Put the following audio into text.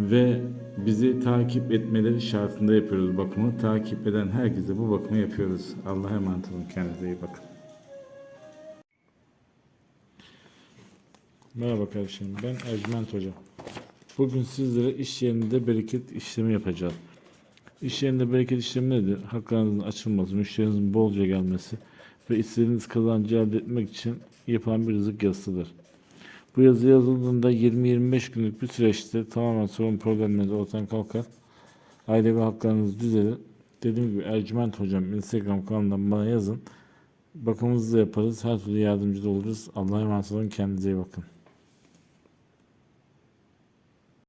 Ve bizi takip etmeleri şartında yapıyoruz bakımı. Takip eden herkese bu bakımı yapıyoruz. Allah'a emanet olun. Kendinize iyi bakın. Merhaba kardeşim. Ben Ercüment Hoca. Bugün sizlere iş yerinde bereket işlemi yapacağız. İş yerinde bereket işlemi nedir? Haklarınızın açılması, müşterinizin bolca gelmesi ve istediğiniz kazancı elde etmek için yapılan bir rızık yazısıdır. Bu yazı yazıldığında 20-25 günlük bir süreçte tamamen sorun problemleriniz ortadan kalkar. Aile ve haklarınız düzelir. Dediğim gibi Ercüment Hocam Instagram kanalından bana yazın. Bakımınızı da yaparız. Her türlü yardımcı da oluruz. Allah'a emanet olun. Kendinize iyi bakın.